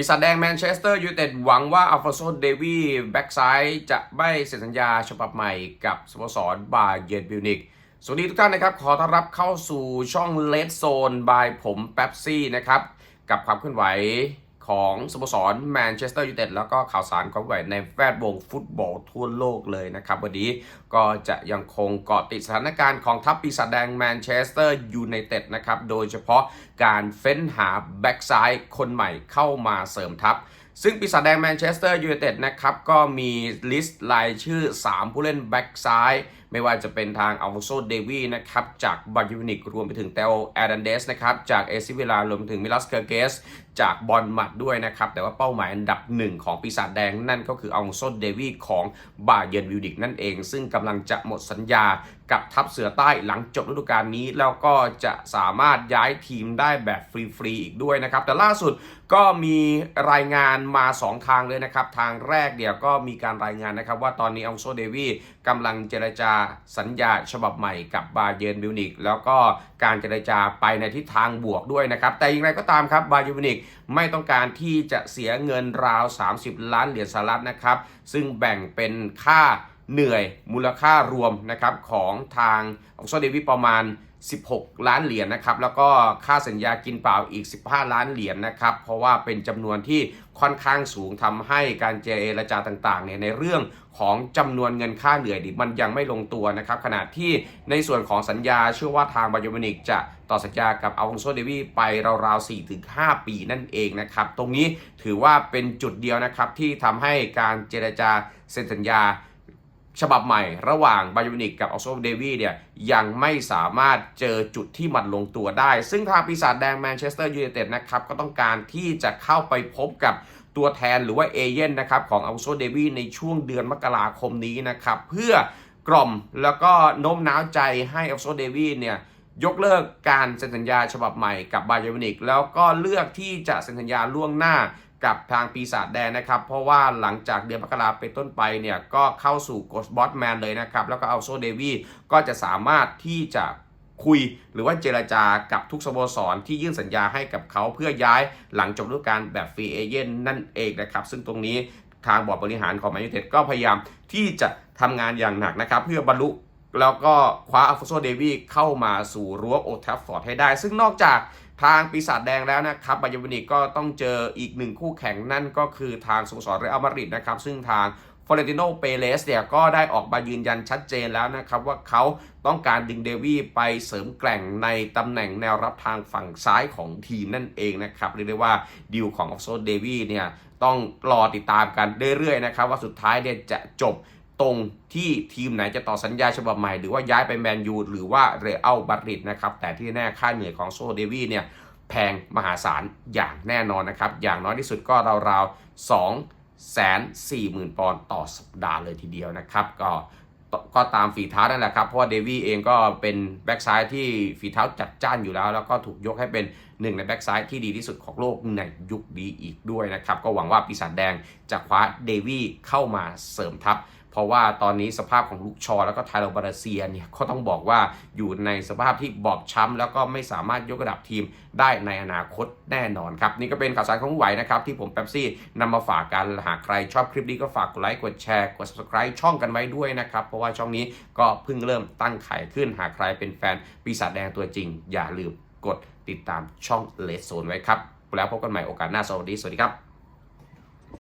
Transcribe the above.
ปีศาจแดงแมนเชสเตอร์ยูไนเต็ดหวังว่าอัลฟาโซเดวีแบ็กซ้ายจะไม่เซ็นสัญญาฉบับใหม่กับสโมสรบาเยร์นบิวนิกสวัสดีทุกท่านนะครับ ขอต้อนรับเข้าสู่ช่องเลดโซนบายผมแป๊บซี่นะครับ กับความเคลื่อนไหว ของสโมสรแมนเชสเตอร์ยูไนเต็ดแล้วก็ข่าวสารความเคลื่อนไหวในแวดวงฟุตบอลทั่วโลกเลยนะครับ วันนี้ก็จะยังคงเกาะติดสถานการณ์ของทัพปีศาจแดงแมนเชสเตอร์ยูไนเต็ดนะครับโดยเฉพาะการเฟ้นหาแบ็กซ้ายคนใหม่เข้ามาเสริมทัพซึ่งปีศาจแดงแมนเชสเตอร์ยูไนเต็ดนะครับก็มีลิสต์รายชื่อ 3 ผู้เล่นแบ็กซ้าย ไม่ว่าจะเป็นทางอัลโฟโซเดวีนะครับจากบายูนิกรวมไปถึงเตโอแอดันเดสนะครับจากเอซิเวลารวมไปถึงมิลัสเกอร์เกส จากบอลมัดด้วยนะครับ แต่ว่าเป้าหมายอันดับหนึ่งของปีศาจแดงนั่นก็คืออัลโฟโซเดวีของบาเยนวิวดิกนั่นเอง ซึ่งกำลังจะหมดสัญญากับทัพเสือใต้หลังจบฤดูกาลนี้ แล้วก็จะสามารถย้ายทีมได้แบบฟรีๆอีกด้วยนะครับ แต่ล่าสุดก็มีรายงานมา 2 ทางเลยนะครับ ทางแรกเดี๋ยวก็มีการรายงานนะครับ ว่าตอนนี้อัลโซเดวีกำลังเจรจาสัญญาฉบับใหม่กับบาเยร์นบิวนิกแล้วก็การเจรจาไปในทิศทางบวกด้วยนะครับ แต่อย่างไรก็ตามครับบาเยนบิวนิกไม่ต้องการที่จะเสียเงินราว 30 ล้านเหรียญสหรัฐนะครับ ซึ่งแบ่งเป็นค่า เหนื่อยมูลค่ารวมนะครับของทางออกซอเดวิประมาณ 16 ล้านเหรียญนะครับ แล้วก็ค่าสัญญากินเปล่าอีก 15 ล้านเหรียญนะครับ เพราะว่าเป็นจำนวนที่ค่อนข้างสูงทำให้การเจรจาต่างๆเนี่ยในเรื่องของจำนวนเงินค่าเหนื่อยดิมันยังไม่ลงตัวนะครับขณะที่ในส่วนของสัญญาเชื่อว่าทางบาโยมินิกจะต่อสัญญากับอัลฟอนโซเดวีไปราวๆ4-5 ปีนั่นเองนะครับ ตรงนี้ถือว่าเป็นจุดเดียวนะครับที่ทำให้การเจรจาเซ็นสัญญา ฉบับใหม่ระหว่างบายูนิกกับออกซเดวีเนี่ยยังไม่สามารถเจอจุดที่มันลงตัวได้ ซึ่งทางปีศาจแดงแมนเชสเตอร์ยูไนเต็ดนะครับก็ต้องการที่จะเข้าไปพบกับตัวแทนหรือว่าเอเย่นนะครับของอัลโซเดวีในช่วงเดือนมกราคมนี้นะครับเพื่อกล่อมแล้วก็โน้มน้าวใจให้อัลโซเดวีเนี่ยยกเลิกการเซ็นสัญญาฉบับใหม่กับบาเยอร์มินิกแล้วก็เลือกที่จะเซ็นสัญญาล่วงหน้า กับทางปีศาจแดงนะครับ เพราะว่าหลังจากเดือนมกราเป็นต้นไปเนี่ยก็เข้าสู่ก h บอสแมนเลยนะครับ แล้วก็เอาโซเดวีก็จะสามารถที่จะคุยหรือว่าเจรจากับทุกสโมสรที่ยื่นสัญญาให้กับเขาเพื่อย้ายหลังจบฤดูกาลแบบฟรีเอเจนนั่นเองนะครับ ซึ่งตรงนี้ทางบอร์ดบริหารของแมนยูเต็ดก็พยายามที่จะทำงานอย่างหนักนะครับ เพื่อบรรลุแล้วก็คว้าอัลฟโซเดวีเข้ามาสู่รั้วโอทัฟฟอร์ดให้ได้ ซึ่งนอกจาก ทางปีศาจแดงแล้วนะครับบาเยอร์มินิกก็ต้องเจออีกหนึ่งคู่แข่งนั่นก็คือทางสโมสรเรอัลมาดริดนะครับ ซึ่งทางฟลอเรนติโน เปเลสเนี่ยก็ได้ออกมายืนยันชัดเจนแล้วนะครับว่าเขาต้องการดึงเดวี่ไปเสริมแกร่งในตำแหน่งแนวรับทางฝั่งซ้ายของทีมนั่นเองนะครับเรียกได้ว่าดีลของออกโซเดวี่เนี่ยต้องรอติดตามกันเรื่อยๆนะครับว่าสุดท้ายเนี่ยจะจบ ตรงที่ทีมไหนจะต่อสัญญาฉบับใหม่ หรือว่าย้ายไปแมนยูหรือว่าเรอัลบัตริดนะครับ แต่ที่แน่ค่าเหนื่อยของโซเดวีเนี่ยแพงมหาศาลอย่างแน่นอนนะครับ อย่างน้อยที่สุดก็ราวๆ2แสนสี่หมื่นปอนด์ต่อสัปดาห์เลยทีเดียวนะครับ ก็ก็ตามฝีเท้านั่นแหละครับ เพราะว่าเดวี่เองก็เป็นแบ็กซ้ายที่ฝีเท้าจัดจ้านอยู่แล้ว แล้วก็ถูกยกให้เป็นหนึ่งในแบ็กซ้ายที่ดีที่สุดของโลกในยุคนี้อีกด้วยนะครับ ก็หวังว่าปีศาจแดงจะคว้าเดวี่เข้ามาเสริมทัพ เพราะว่าตอนนี้สภาพของลูกชอ แล้วก็ไทโรบาราเซียเนี่ยก็ต้องบอกว่าอยู่ในสภาพที่บอบช้ำแล้วก็ไม่สามารถยกระดับทีมได้ในอนาคตแน่นอนครับ นี่ก็เป็นข่าวสารของไหวนะครับที่ผมแป๊บซี่นำมาฝากกันหากใครชอบคลิปนี้ก็ฝากกดไลค์กดแชร์กด subscribe ช่องกันไว้ด้วยนะครับ เพราะว่าช่องนี้ก็เพิ่งเริ่มตั้งไข่ขึ้นหากใครเป็นแฟนปีศาจแดงตัวจริง อย่าลืมกดติดตามช่องเลสโซนไว้ครับแล้วพบกันใหม่โอกาสหน้าสวัสดีสวัสดีครับ